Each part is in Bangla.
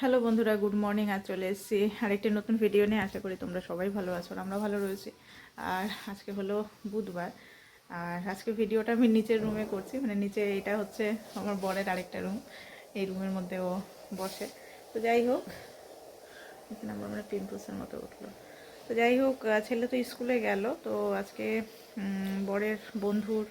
হ্যালো বন্ধুরা, গুড মর্নিং। আজ চলে এসেছি আরেকটি নতুন ভিডিও নিয়ে। আশা করি তোমরা সবাই ভালো আছো আমরা ভালো রয়েছি। আর আজকে হলো বুধবার। আর আজকে ভিডিওটা আমি নিচের রুমে করছি। মানে নিচে এটা হচ্ছে আমার বরের আরেকটা রুম এই রুমের মধ্যে ও বসে। তো যাই হোক এখানে আমার মানে পিম্পলসের মতো উঠল। তো যাই হোক ছেলে তো স্কুলে গেল। তো আজকে বরের বন্ধুর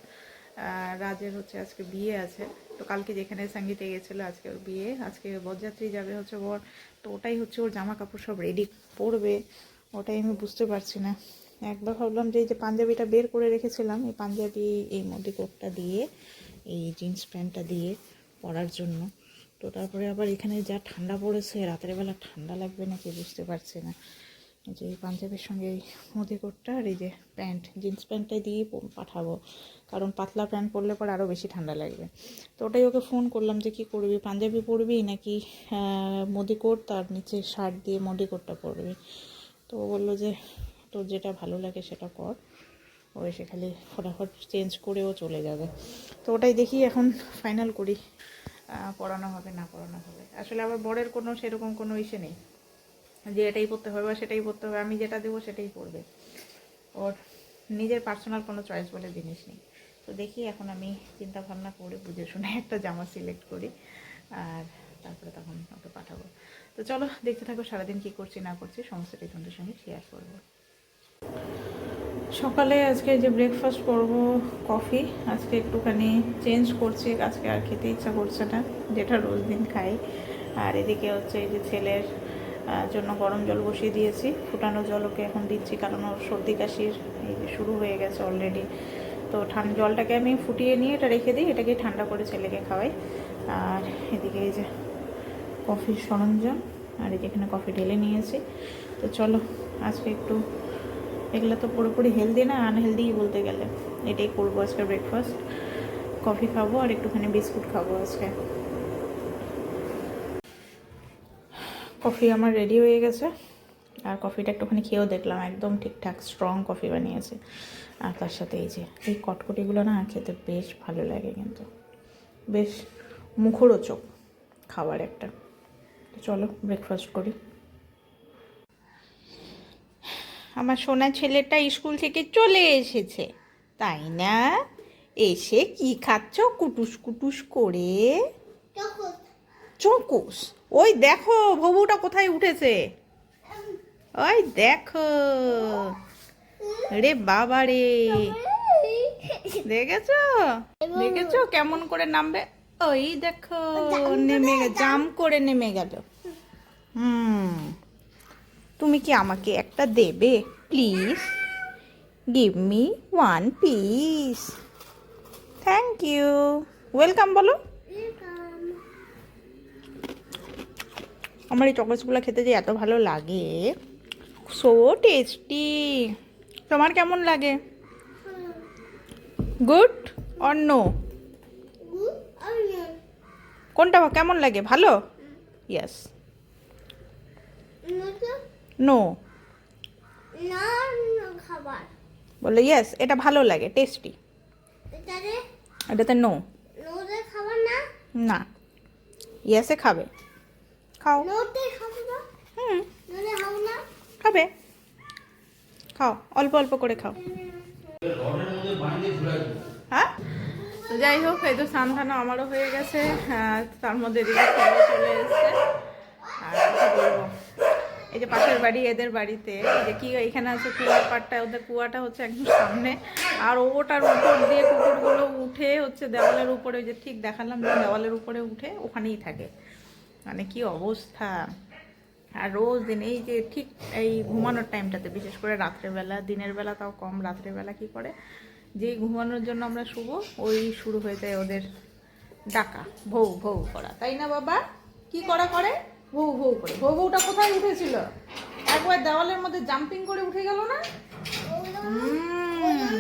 রাজের হচ্ছে আজকে বিয়ে আছে। তো কালকে যেখানে সঙ্গীতে গেছিল, আজকে ওর বিয়ে। আজকে বরযাত্রী যাবে হচ্ছে বর। তো ওটাই হচ্ছে ওর জামা কাপড় সব রেডি পরবে। ওটাই আমি বুঝতে পারছি না। একবার ভাবলাম যে এই যে পাঞ্জাবিটা বের করে রেখেছিলাম, এই পাঞ্জাবি, এই মোদি কোটটা দিয়ে, এই জিন্স প্যান্টটা দিয়ে পরার জন্য। তো তারপরে আবার এখানে যা ঠান্ডা পড়েছে, রাতের বেলা ঠান্ডা লাগবে নাকি বুঝতে পারছি না। যে এই পাঞ্জাবির সঙ্গে এই মোদি কোটটা আর এই যে প্যান্ট, জিন্স প্যান্টটাই দিয়ে পাঠাবো। কারণ পাতলা প্যান্ট পরলে পর আরও বেশি ঠান্ডা লাগবে। তো ওটাই ওকে ফোন করলাম যে, কি করবি পাঞ্জাবি পরবি নাকি মোদি কোট তার নিচে শার্ট দিয়ে মোদি কোটটা পরবি? তো ও বলল যে, তোর যেটা ভালো লাগে সেটা কর। ও এসে খালি ফটাফট চেঞ্জ করেও চলে যাবে। তো ওটাই দেখি এখন ফাইনাল করি পড়ানো হবে না পড়ানো হবে। আসলে আবার বরের কোনো সেরকম কোনো ইসে নেই। যে এটাই পড়তে হবে বা সেটাই পড়তে হবে, আমি যেটা দেবো সেটাই পড়বে। ওর নিজের পার্সোনাল কোনো চয়েস বলে জিনিস নেই। তো দেখি এখন আমি চিন্তা ভাবনা করে বুঝে শুনে একটা জামা সিলেক্ট করি আর তারপরে তখন ওকে পাঠাবো। তো চলো, দেখতে থাকো সারাদিন কী করছি না করছি, সমস্তটাই তোমাদের সঙ্গে শেয়ার করব। সকালে আজকে যে ব্রেকফাস্ট করব কফি আজকে একটুখানি চেঞ্জ করছি, আজকে আর খেতে ইচ্ছা করছে না, যেটা রোজ দিন খাই। আর এদিকে হচ্ছে এই যে ছেলের জন্য গরম জল বসিয়ে দিয়েছি। ফুটানো জল ওকে এখন দিচ্ছি, কারণ ওর সর্দি কাশির শুরু হয়ে গেছে অলরেডি তো ঠান্ডা জলটাকে আমি ফুটিয়ে নিয়ে এটা রেখে দিই, এটাকে ঠান্ডা করে ছেলেকে খাওয়াই। আর এদিকে এই যে কফির সরঞ্জাম, আর এই যেখানে কফি ঢেলে নিয়েছি। তো চলো, আজকে একটু এগুলো তো পুরোপুরি হেলদি না আনহেলদি বলতে গেলে। এটাই করব আজকে ব্রেকফাস্ট কফি খাব আর একটুখানি বিস্কুট খাব আজকে। কফি আমার রেডি হয়ে গেছে। আর কফিটা একটুখানি খেয়েও দেখলাম, একদম ঠিকঠাক স্ট্রং কফি বানিয়েছে। আর তার সাথে এই যে, এই কটকটিগুলো না খেতে বেশ ভালো লাগে কিন্তু। বেশ মুখরোচক খাবার একটা। চলো ব্রেকফাস্ট করি। আমার সোনা ছেলেটা স্কুল থেকে চলে এসেছে। তাই না? এসে কি খাচ্ছ? কুটুস কুটুস করে। চকুস। ওই দেখো, ভবুটা কোথায় উঠেছে? ওই দেখো। রে বাবা রে। দেখেছ? দেখেছ কেমন করে নামবে? ওই দেখো, নেমে জাম করে নেমে গেল। হুম। তুমি কি আমাকে একটা দেবে? Please, give me one piece. Thank you. Welcome বলো। আমার এই চকলেটসগুলো খেতে যে এত ভালো লাগে। সো টেস্টি তোমার কেমন লাগে? গুড অর নো কোনটা কেমন লাগে? ভালো? ইয়েস নো বলে ইয়েস এটা ভালো লাগে টেস্টি এটাতে নো? না। না ইয়েসে খাবে। খাও। হুম। খাব খাও অল্প অল্প করে খাও। হ্যাঁ? তো যাই হোক এই তো স্নান ধান আমারও হয়ে গেছে তার মধ্যে এদিকে চলে এসছে। আর কি বলব? এই যে পাশের বাড়ি এদের বাড়িতে। এই যে কি এখানে আছে কুয়ার পাড়টা ওদের কুয়াটা হচ্ছে একদম সামনে। আর ওটার উপর দিয়ে কুকুরগুলো উঠে হচ্ছে দেওয়ালের উপরে ওই যে ঠিক দেখালাম যে দেওয়ালের উপরে উঠে ওখানেই থাকে। মানে কি অবস্থা? আর রোজ দিন এই যে ঠিক এই ঘুমানোর টাইমটাতে বিশেষ করে রাত্রেবেলা দিনের বেলা তাও কম রাত্রেবেলা কি করে? যেই ঘুমানোর জন্য আমরা শুভ ওই শুরু হয়ে যায় ওদের ডাকা ভৌ ভৌ করা। তাই না বাবা? কি করা করে? ভৌ ভৌ করে। ভৌ ভৌটা কোথায় উঠেছিল? একবার দেওয়ালের মধ্যে জাম্পিং করে উঠে গেল না?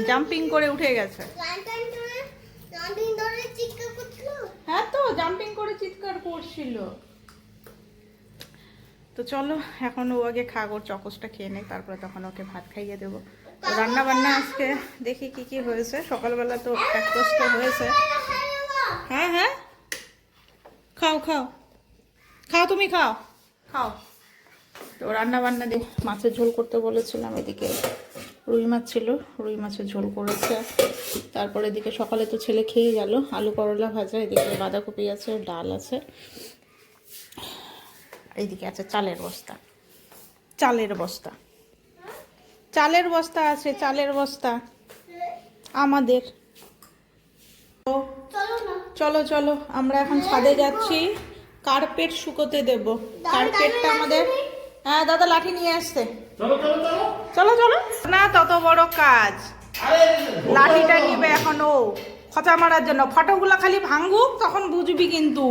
জাম্পিং করে উঠে গেছে। হ্যাঁ তো জাম্পিং করে চিৎকার করছিল। তো চলো, এখন ও আগে খাক ওর চকসটা খেয়ে নেই, তারপরে তখন ওকে ভাত খাইয়ে দেবো। তো রান্না বান্না আজকে দেখি কি কি হয়েছে। সকালবেলা তো ব্রেকফাস্ট তো হয়েছে। হ্যাঁ হ্যাঁ? খাও খাও। খাও তুমি, খাও। খাও। তো রান্না বান্না দিয়ে মাছের ঝোল করতে বলেছিলাম, এদিকে রুই মাছ ছিল, রুই মাছের ঝোল করেছে। তারপরে এদিকে সকালে তো ছেলে খেয়ে গেল, আলু করলা ভাজা, এদিকে বাঁধাকপি আছে, ডাল আছে। এইদিকে আছে চালের বস্তা। চালের বস্তা। চালের বস্তা আছে চালের বস্তা। আমাদের। চলো চলো আমরা এখন ছাদে যাচ্ছি। কার্পেট শুকোতে দেব। কার্পেটটা আমাদের হ্যাঁ দাদা লাঠি নিয়ে আসতে চলো চলো না তত বড় কাজ। লাঠিটা নিবে এখন। ও খচা মারার জন্য। ফটোগুলো খালি ভাঙুক তখন বুঝবি কিন্তু।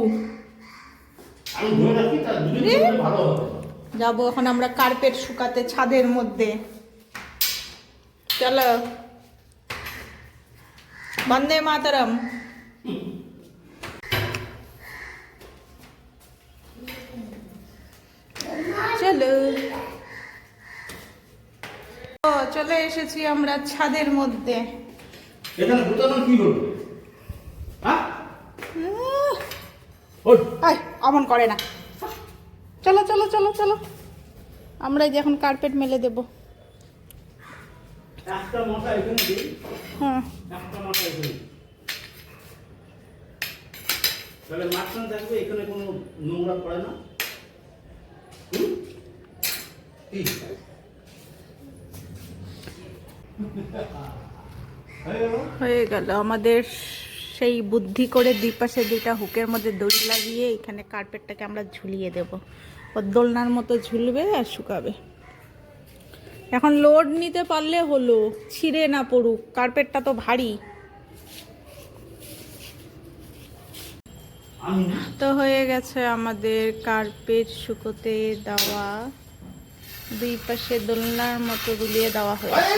যাব এখন আমরা কার্পেট শুকাতে ছাদের মধ্যে। চলো। বন্দে মাতরম। চলো। চলে এসেছি আমরা ছাদের মধ্যে। এখানে কি হলো হ্যাঁ উহ, ওই আয় অমন করে না। চলো চলো চলো চলো। আমরা এই যে এখন কার্পেট মেলে দেবো। হ্যাঁ। এখানে কোনো নোংরা পড়ে না? হয়ে গেল আমাদের সেই বুদ্ধি করে দুই পাশে দুইটা হুকের মধ্যে দড়ি লাগিয়ে এখানে কার্পেটটাকে আমরা ঝুলিয়ে দেব। ও দোলনার মতো ঝুলবে আর শুকাবে। এখন লোড নিতে পারলে হলো ছিঁড়ে না পড়ুক কার্পেটটা তো ভারী। তো হয়ে গেছে আমাদের কার্পেট শুকোতে দেওয়া। দুই পাশে দোলনার মতো দুলিয়ে দেওয়া হয়েছে।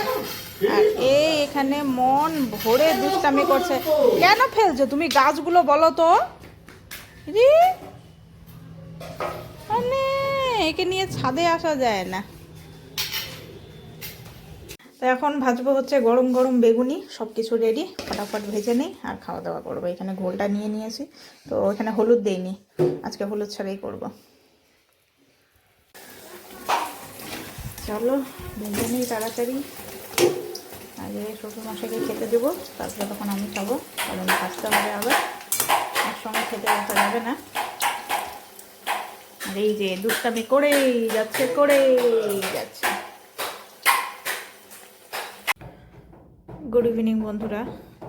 আর এই এখানে মন ভরে দুষ্টামি করছে। কেন ফেলছো? তুমি গাছগুলো বলো তো। মানে একে নিয়ে ছাদে আসা যায় না। তো এখন ভাজবো হচ্ছে গরম গরম বেগুনি সব কিছু রেডি ফটাফট ভেজে নিই, আর খাওয়া দাওয়া করব। এখানে ঘোলটা নিয়ে নিয়েছি, তো এখানে হলুদ দেইনি। আজকে হলুদ ছাড়াই করব। চলো, ভেজে নিই তাড়াতাড়ি। আগে শ্বশুর মশাইকে খেতে দেবো, তারপরে তখন আমি খাব, কারণ ভাজতে হবে আবার। একসঙ্গে খেতে আসা যাবে না। আর এই যে দুষ্টামি করেই যাচ্ছে করেই যাচ্ছে। গুড ইভিনিং বন্ধুরা।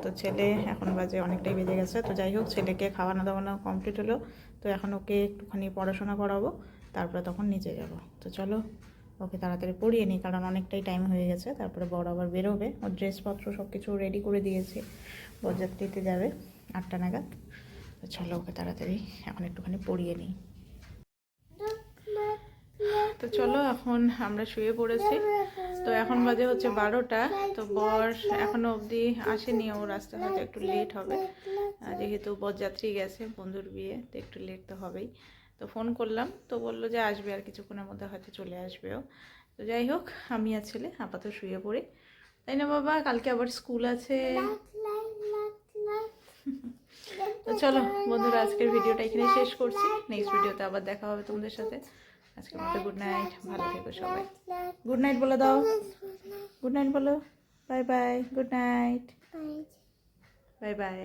তো ছেলে এখন বাজে অনেকটাই বেজে গেছে। তো যাই হোক, ছেলেকে খাওয়ানো দাওয়ানো কমপ্লিট হলো। তো এখন ওকে একটুখানি পড়াশোনা করাবো, তারপরে তখন নিচে যাব। তো চলো ওকে তাড়াতাড়ি পড়িয়ে নিই, কারণ অনেকটাই টাইম হয়ে গেছে। তারপরে বড় আবার বেরোবে। ওর ড্রেসপত্র সব কিছু রেডি করে দিয়েছি। বরযাত্রীতে যাবে আটটা নাগাদ। তো চলো ওকে তাড়াতাড়ি এখন একটুখানি পড়িয়ে নিই। তো চলো এখন আমরা শুয়ে পড়েছি। তো এখন বাজে হচ্ছে বারোটা। তো বর এখনও অবধি আসেনি। ও রাস্তা হয়তো একটু লেট হবে। যেহেতু বরযাত্রী গেছে, বন্ধুর বিয়ে, তো একটু লেট তো হবেই। তো ফোন করলাম তো বলল যে আসবে আর কিছুক্ষণের মধ্যে হয়তো চলে আসবেও। তো যাই হোক আমি আর ছেলে আপাতত শুয়ে পড়ি। তাই না বাবা? কালকে আবার স্কুল আছে। তো চলো বন্ধুরা আজকের ভিডিওটা এখানে শেষ করছি। নেক্সট ভিডিওতে আবার দেখা হবে তোমাদের সাথে। আজকের মতো গুড নাইট ভালো থেকো সবাই। গুড নাইট বলে দাও। গুড নাইট বলো। Bye bye good night bye bye